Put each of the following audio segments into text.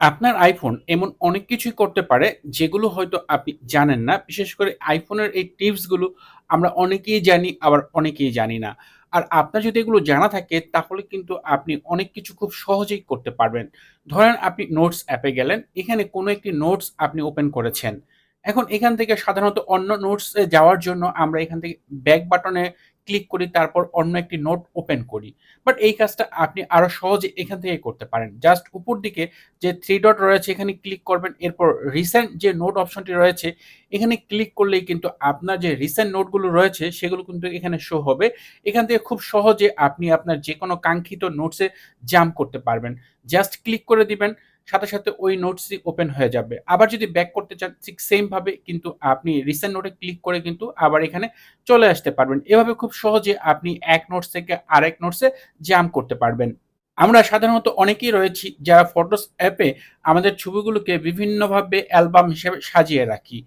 আপনার আইফোন এমন অনেক কিছুই করতে পারে যেগুলো হয়তো আপনি জানেন না। বিশেষ করে iPhone-এর এই টিপসগুলো আমরা অনেকেই জানি আবার অনেকেই জানি না। আর আপনার যদি এগুলো জানা থাকে তাহলে কিন্তু আপনি অনেক কিছু খুব সহজেই করতে পারবেন। ধরেন আপনি নোটস অ্যাপে গেলেন, এখানে কোনো একটি নোটস আপনি ওপেন করেছেন। এখন এখান থেকে সাধারণত অন্য নোটসে যাওয়ার জন্য আমরা এখান থেকে ব্যাক বাটনে ক্লিক করি, তারপর অন্য একটি নোট ওপেন করি। বাট এই কাজটা আপনি আরও সহজে এখান থেকে করতে পারেন। জাস্ট উপর দিকে যে থ্রি ডট রয়েছে, এখানে ক্লিক করবেন। এরপর রিসেন্ট যে নোট অপশনটি রয়েছে, এখানে ক্লিক করলেই কিন্তু আপনার যে রিসেন্ট নোটগুলো রয়েছে, সেগুলো কিন্তু এখানে শো হবে। এখান থেকে খুব সহজে আপনি আপনার যে কোনো কাঙ্ক্ষিত নোটসে জাম্প করতে পারবেন। জাস্ট ক্লিক করে দিবেন। সাথে, সাথে ওই নোটসটি ওপেন হয়ে যাবে। আবার যদি ব্যাক করতে চান ঠিক সেম ভাবে কিন্তু আপনি রিসেন্ট নোটে ক্লিক করে কিন্তু আবার এখানে চলে আসতে পারবেন। এভাবে খুব সহজে আপনি এক নোটস থেকে আরেক নোটসে জাম্প করতে পারবেন। আমরা সাধারণত অনেকেই রয়েছি যারা ফটোস অ্যাপে আমাদের ছবিগুলোকে বিভিন্নভাবে অ্যালবাম হিসেবে সাজিয়ে রাখি।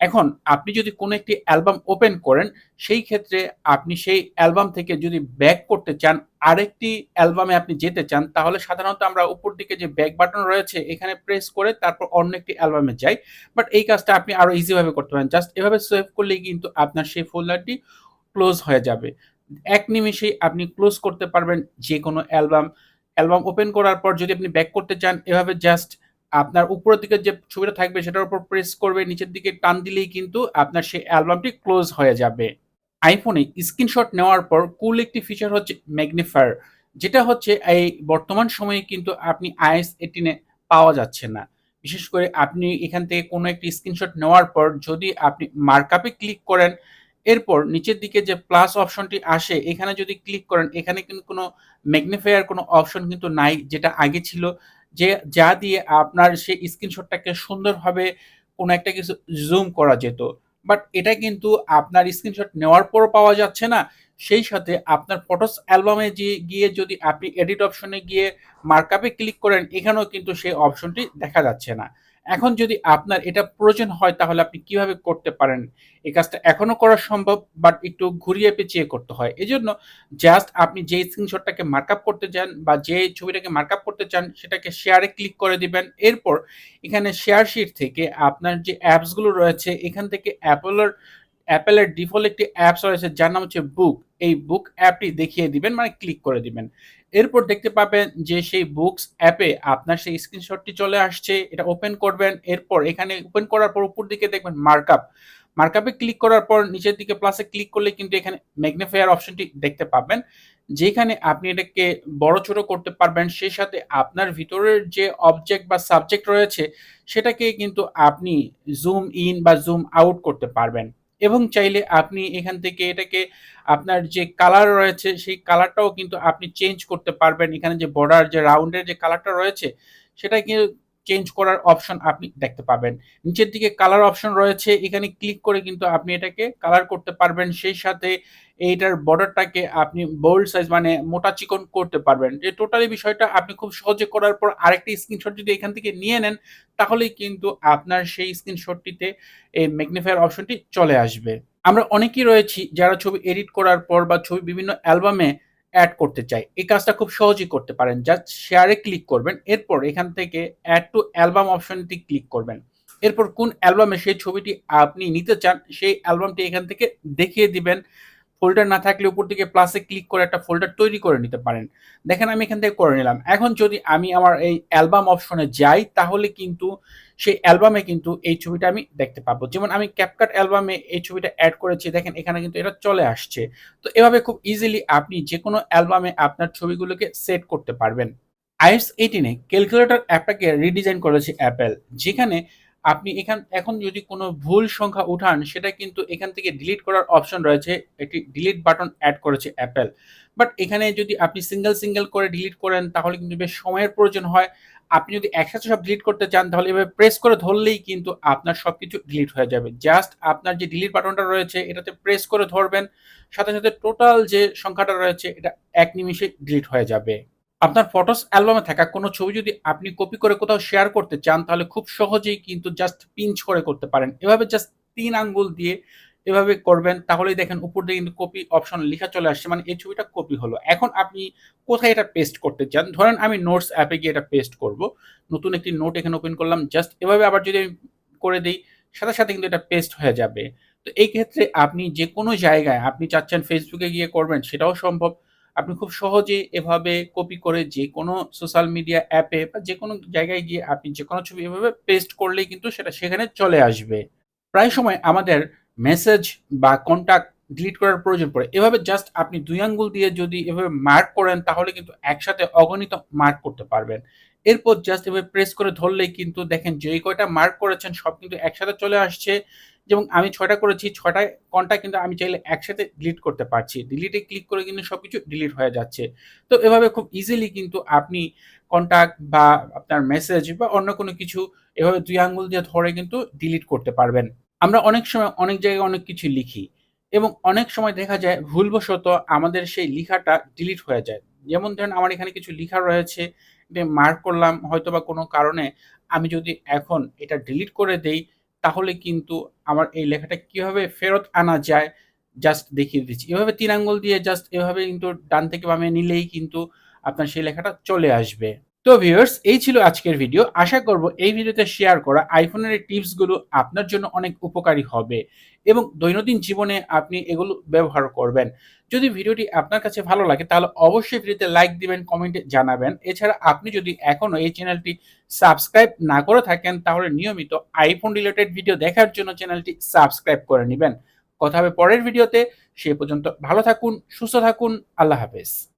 এখন আপনি যদি কোনো একটি অ্যালবাম ওপেন করেন, সেই ক্ষেত্রে আপনি সেই অ্যালবাম থেকে যদি ব্যাক করতে চান, আরেকটি অ্যালবামে আপনি যেতে চান, তাহলে সাধারণত আমরা উপর দিকে যে ব্যাক বাটন রয়েছে এখানে প্রেস করে তারপর অন্য একটি অ্যালবামে যাই। বাট এই কাজটা আপনি আরও ইজি ভাবে করতে পারেন। জাস্ট এভাবে সেভ করলেই কিন্তু আপনার সেই ফোল্ডারটি ক্লোজ হয়ে যাবে। এক নিমেষেই আপনি ক্লোজ করতে পারবেন যে কোনো অ্যালবাম। অ্যালবাম ওপেন করার পর যদি আপনি ব্যাক করতে চান, এভাবে জাস্ট আপনার উপরের দিকে যে ছবিটা থাকবে সেটার উপর প্রেস করবে, নিচের দিকে টান দিলেই কিন্তু আপনার সেই অ্যালবামটি ক্লোজ হয়ে যাবে। iPhone-এ স্ক্রিনশট নেওয়ার পর কুল একটি ফিচার হচ্ছে ম্যাগনিফায়ার। যেটা হচ্ছে এই বর্তমান সময়ে কিন্তু আপনি আইএস এটিনে পাওয়া যাচ্ছে না। বিশেষ করে আপনি এখান থেকে কোনো একটি স্ক্রিনশট নেওয়ার পর যদি আপনি মার্কআপ ক্লিক করেন, এরপর নিচের দিকে যে প্লাস অপশনটি আসে এখানে যদি ক্লিক করেন, এখানে কিন্তু কোনো ম্যাগনিফায়ার কোনো অপশন কিন্তু নাই যেটা আগে ছিল। যে যা দিয়ে আপনার সেই স্ক্রিনশটটাকে সুন্দরভাবে কোনো একটা কিছু জুম করা যেত। বাট এটা কিন্তু আপনার স্ক্রিনশট নেওয়ার পর পাওয়া যাচ্ছে না। সেই সাথে আপনার ফটোস অ্যালবামে যে গিয়ে যদি আপনি এডিট অপশনে গিয়ে মার্কআপে ক্লিক করেন, এখানেও কিন্তু সেই অপশনটি দেখা যাচ্ছে না। এখন যদি আপনার এটা প্রয়োজন হয়, তাহলে আপনি কীভাবে করতে পারেন? এই কাজটা এখনও করা সম্ভব বাট একটু ঘুরিয়ে পেঁচিয়ে করতে হয়। এজন্য জাস্ট আপনি যে স্ক্রিনশটটাকে মার্কআপ করতে চান বা যে ছবিটাকে মার্কআপ করতে চান, সেটাকে শেয়ারে ক্লিক করে দিবেন। এরপর এখানে শেয়ার শিট থেকে আপনার যে অ্যাপসগুলো রয়েছে, এখান থেকে Apple-এর Apple-এর ডিফল্ট একটি অ্যাপস রয়েছে, যার নাম হচ্ছে বুক। এই বুক অ্যাপটি দেখিয়ে দিবেন মানে ক্লিক করে দিবেন। এরপর দেখতে পাবেন যে সেই বুকস অ্যাপে আপনার সেই স্ক্রিনশটটি চলে আসছে। এটা ওপেন করবেন। এরপর এখানে ওপেন করার পর উপর দিকে দেখবেন মার্কআপ। মার্কআপ ক্লিক করার পর নিচের দিকে প্লাসে ক্লিক করলে কিন্তু এখানে ম্যাগনিফায়ার অপশনটি দেখতে পাবেন। যেখানে আপনি এটাকে বড়-ছোট করতে পারবেন। সেই সাথে আপনার ভিতরের যে অবজেক্ট বা সাবজেক্ট রয়েছে, সেটাকে কিন্তু আপনি জুম ইন বা জুম আউট করতে পারবেন। এবং চাইলে আপনি এখান থেকে এটাকে আপনার যে কালার রয়েছে, সেই কালারটাও কিন্তু আপনি চেঞ্জ করতে পারবেন। এখানে যে বর্ডার যে রাউন্ডের যে কালারটা রয়েছে, সেটা কিন্তু চেঞ্জ করার অপশন আপনি দেখতে পাবেন। নিচের দিকে কালার অপশন রয়েছে। এখানে ক্লিক করে কিন্তু আপনি এটাকে কালার করতে পারবেন। সেই সাথে এইটার বর্ডারটাকে আপনি বোল্ড সাইজ মানে মোটা চিকন করতে পারবেন। যে টোটালি বিষয়টা আপনি খুব সহজে করার পর আরেকটি স্ক্রিনশট যদি এখান থেকে নিয়ে নেন, তাহলেই কিন্তু আপনার সেই স্ক্রিনশটটিতে এই ম্যাগনিফায়ার অপশনটি চলে আসবে। আমরা অনেকেই রয়েছি যারা ছবি এডিট করার পর বা ছবি বিভিন্ন অ্যালবামে এড করতে চাই। এই কাজটা খুব সহজেই করতে পারেন। জাস্ট শেয়ারে ক্লিক করবেন। এরপর এখান থেকে অ্যাড টু অ্যালবাম অপশনটি ক্লিক করবেন। এরপর কোন অ্যালবামে সেই ছবিটি আপনি নিতে চান, সেই অ্যালবামটি এখান থেকে দেখিয়ে দিবেন। ফোল্ডার না থাকলে উপর দিকে প্লাসে ক্লিক করে একটা ফোল্ডার তৈরি করে নিতে পারেন। দেখেন আমি এখান থেকে করে নিলাম। এখন যদি আমি আমার এই অ্যালবাম অপশনে যাই, তাহলে কিন্তু সেই অ্যালবামে কিন্তু এই ছবিটা আমি দেখতে পাবো। যেমন আমি ক্যাপকাট অ্যালবামে এই ছবিটা অ্যাড করেছি, দেখেন এখানে কিন্তু এটা চলে আসছে। তো এভাবে খুব ইজিলি আপনি যেকোনো অ্যালবামে আপনার ছবিগুলোকে সেট করতে পারবেন। iOS 18 এ ক্যালকুলেটর অ্যাপটাকে রিডিজাইন করেছে অ্যাপেল যেখানে আপনি এখান এখন যদি কোনো ভুল সংখ্যা উঠান সেটা কিন্তু এখান থেকে ডিলিট করার অপশন রয়েছে। একটি ডিলিট বাটন অ্যাড করেছে অ্যাপেল বাট এখানে যদি আপনি সিঙ্গেল, সিঙ্গেল করে ডিলিট করেন তাহলে কিন্তু বেশ সময়ের প্রয়োজন হয়। আপনি যদি একসাথে সব ডিলিট করতে চান তাহলে এভাবে প্রেস করে ধরলেই কিন্তু আপনার সব কিছু ডিলিট হয়ে যাবে। জাস্ট আপনার যে ডিলিট বাটনটা রয়েছে এটাতে প্রেস করে ধরবেন। সাথে, সাথে টোটাল যে সংখ্যাটা রয়েছে এটা এক নিমিষে ডিলিট হয়ে যাবে। আপনার ফটোস অ্যালবামে থাকা কোনো ছবি যদি আপনি কপি করে কোথাও শেয়ার করতে চান, তাহলে খুব সহজেই কিন্তু জাস্ট পিঞ্চ করে করতে পারেন। এভাবে জাস্ট তিন আঙ্গুল দিয়ে এভাবে করবেন, তাহলেই দেখেন উপর দিয়ে কিন্তু কপি অপশন লেখা চলে আসছে মানে এই ছবিটা কপি হলো। এখন আপনি কোথায় এটা পেস্ট করতে চান? ধরেন আমি নোটস অ্যাপে গিয়ে এটা পেস্ট করব। নতুন একটি নোট এখানে ওপেন করলাম জাস্ট এভাবে আবার যদি আমি করে দিই, সাথে সাথে কিন্তু এটা পেস্ট হয়ে যাবে। তো এই ক্ষেত্রে আপনি যে কোনো জায়গায় আপনি চাচ্ছেন ফেসবুকে গিয়ে করবেন, সেটাও সম্ভব। আপনি খুব সহজে এভাবে কপি করে যে কোনো সোশ্যাল মিডিয়া অ্যাপে বা যে কোনো জায়গায় গিয়ে আপনি যে কোনো ছবি এভাবে পেস্ট করলেই কিন্তু সেটা সেখানে চলে আসবে। প্রায় সময় আমাদের মেসেজ বা কন্টাক্ট ডিলিট করার প্রয়োজন পড়ে। এভাবে জাস্ট আপনি দুই আঙ্গুল দিয়ে যদি এভাবে মার্ক করেন তাহলে কিন্তু একসাথে অগণিত মার্ক করতে পারবেন। এরপর জাস্ট এভাবে প্রেস করে ধরলেই কিন্তু দেখেন যেই কয়টা মার্ক করেছেন সব কিন্তু একসাথে চলে আসছে। যেমন আমি ছয়টা করেছি, ছয়টা কন্টাক্ট কিন্তু আমি চাইলে একসাথে ডিলিট করতে পারছি। ডিলিটে ক্লিক করে কিন্তু সবকিছু ডিলিট হয়ে যাচ্ছে। তো এভাবে খুব ইজিলি কিন্তু আপনি কন্টাক্ট বা আপনার মেসেজ বা অন্য কোনো কিছু এভাবে দুই আঙ্গুল দিয়ে ধরে কিন্তু ডিলিট করতে পারবেন। আমরা অনেক সময় অনেক জায়গায় অনেক কিছু লিখি এবং অনেক সময় দেখা যায় ভুলবশত আমাদের সেই লেখাটা ডিলিট হয়ে যায়। যেমন ধরেন আমার এখানে কিছু লেখা রয়েছে মার্ক করলাম হয়তো বা কোনো কারণে আমি যদি এখন এটা ডিলিট করে দেই, তাহলে কিন্তু আমার এই লেখাটা কীভাবে ফেরত আনা যায় জাস্ট দেখিয়ে দিচ্ছি। এভাবে তিন আঙ্গুল দিয়ে জাস্ট এভাবে কিন্তু ডান থেকে বামে নিলেই কিন্তু আপনার সেই লেখাটা চলে আসবে। তো ভিউয়ার্স এই ছিল আজকের ভিডিও আশা করব এই ভিডিওতে শেয়ার করা আইফোনের টিপসগুলো আপনার জন্য অনেক উপকারী হবে এবং দৈনন্দিন জীবনে আপনি এগুলো ব্যবহার করবেন। যদি ভিডিওটি আপনার কাছে ভালো লাগে, তাহলে অবশ্যই ভিডিওতে লাইক দিবেন কমেন্টে জানাবেন। এছাড়া আপনি যদি এখনও এই চ্যানেলটি সাবস্ক্রাইব না করে থাকেন, তাহলে নিয়মিত আইফোন রিলেটেড ভিডিও দেখার জন্য চ্যানেলটি সাবস্ক্রাইব করে নেবেন। কথা হবে পরের ভিডিওতে সে পর্যন্ত ভালো থাকুন, সুস্থ থাকুন, আল্লাহ হাফেজ।